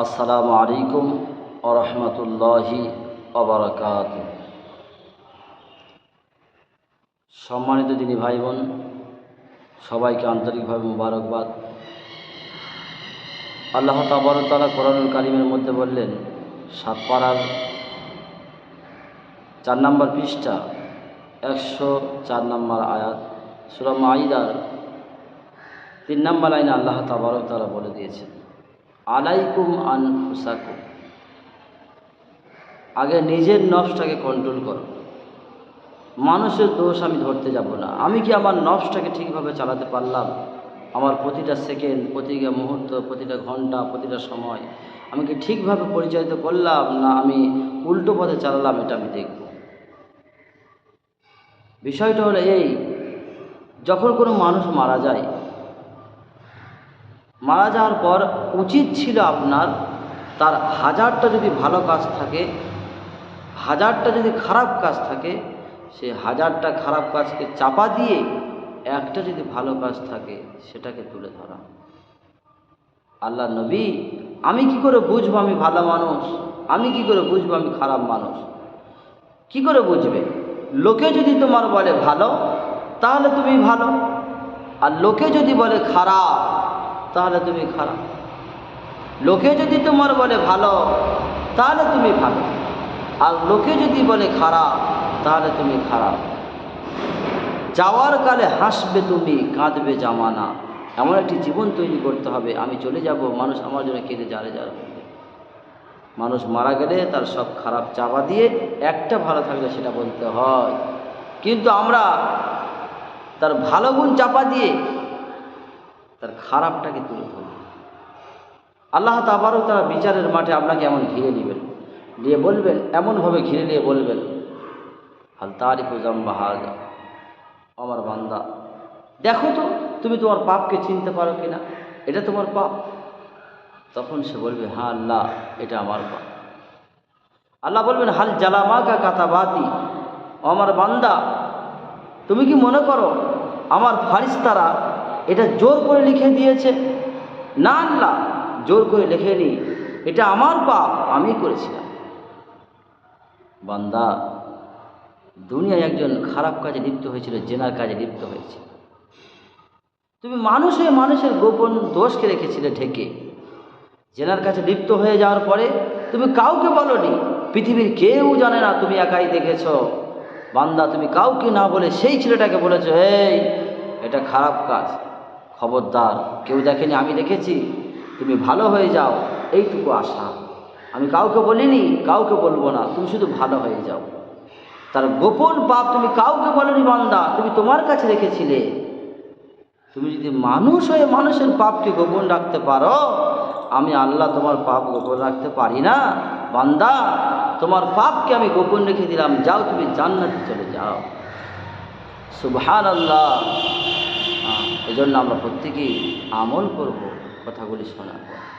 আসসালামু আলাইকুম আরহামতুল্লাহি অবরাকাত সম্মানিত দিনী ভাই বোন সবাইকে আন্তরিকভাবে মুবারকবাদ। আল্লাহ তাবরতালা কোরআনুল কারিমের মধ্যে বললেন সাতপাড়ার চার নম্বর পৃষ্ঠা, একশো চার নম্বর আয়াত, সুরা মাইদার তিন নম্বর লাইনে আল্লাহ তাবরতালা বলে দিয়েছেন। আলাইকুম আন হুসাকুম আগে নিজের নফসটাকে কন্ট্রোল করো। মানুষের দোষ আমি ধরতে যাব না। আমি কি আমার নফসটাকে ঠিকভাবে চালাতে পারলাম? আমার প্রতিটা সেকেন্ড, প্রতিটা মুহূর্ত, প্রতিটা ঘণ্টা, প্রতিটা সময় আমি কি ঠিকভাবে পরিচালিত করলাম না আমি উল্টো পথে চালালাম এটা আমি দেখব। বিষয়টা হলো এই, যখন কোনো মানুষ মারা যায় মারা যাওয়ার পর উচিত ছিল আপনার তার হাজারটা যদি ভালো কাজ থাকে, হাজারটা যদি খারাপ কাজ থাকে, সে হাজারটা খারাপ কাজকে চাপা দিয়ে একটা যদি ভালো কাজ থাকে, সেটাকে তুলে ধরা। আল্লাহ নবী, আমি কি করে বুঝব আমি ভালো মানুষ? আমি কি করে বুঝব আমি খারাপ মানুষ? কি করে বুঝবে? লোকে যদি তোমার বলে ভালো, তাহলে তুমি ভালো। আর লোকে যদি বলে খারাপ তাহলে তুমি খারাপ। লোকে যদি তোমার বলে ভালো, তাহলে তুমি ভালো। আর লোকে যদি বলে খারাপ, তাহলে তুমি খারাপ। যাওয়ার কালে হাসবে তুমি, কাঁদবে জামানা। এমন একটি জীবন তৈরি করতে হবে। আমি চলে যাব, মানুষ আমার জন্য কেঁদে জারে যারা মানুষ মারা গেলে তার সব খারাপ চাপা দিয়ে একটা ভালো থাকলে সেটা বলতে হয়। কিন্তু আমরা তার ভালো গুণ চাপা দিয়ে তার খারাপটাকে তুলে ধরবে আল্লাহ তাবারও তারা বিচারের মাঠে আপনাকে এমন ঘিরে নেবেন, দিয়ে বলবেন, এমনভাবে ঘিরে নিয়ে বলবেন, হাল তারিফু জাম্বাহাজা আমার বান্দা, দেখো তো, তুমি তোমার পাপকে চিনতে পারো কিনা? এটা তোমার পাপ। তখন সে বলবে হ্যাঁ আল্লাহ, এটা আমার পাপ। আল্লাহ বলবেন, হাল জালামাকা কাতাবাতি? আমার বান্দা, তুমি কি মনে করো, আমার ফারিস্তারা এটা জোর করে লিখে দিয়েছে। না আল্লাহ জোর করে লিখে লেখেনি। এটা আমার পাপ, আমি করেছিলাম। বান্দা, দুনিয়ায় একজন খারাপ কাজে লিপ্ত হয়েছিল, জেনার কাজে লিপ্ত হয়েছে তুমি মানুষ হয়ে মানুষের গোপন দোষকে রেখেছিলে ঢেকে। জেনার কাছে লিপ্ত হয়ে যাওয়ার পরে তুমি কাউকে বলনি, পৃথিবীর কেউ জানে না তুমি একাই দেখেছ। বান্দা, তুমি কাউকে না বলে সেই ছেলেটাকে বলেছ এই এটা খারাপ কাজ। খবরদার, কেউ দেখেনি আমি দেখেছি। তুমি ভালো হয়ে যাও, এইটুকু আশা। আমি কাউকে বলিনি, কাউকে বলব না, তুমি শুধু ভালো হয়ে যাও। তার গোপন পাপ তুমি কাউকে বলনি, বান্দা, তুমি তোমার কাছে রেখেছিলে। তুমি যদি মানুষ হয়ে মানুষের পাপকে গোপন রাখতে পারো, আমি আল্লাহ তোমার পাপ গোপন রাখতে পারি না। বান্দা, তোমার পাপকে আমি গোপন রেখে দিলাম, যাও তুমি জান্নাতে চলে যাও। সুবহান আল্লাহ এই জন্য আমরা প্রত্যেকেই আমল করব কথাগুলি শোনার পর।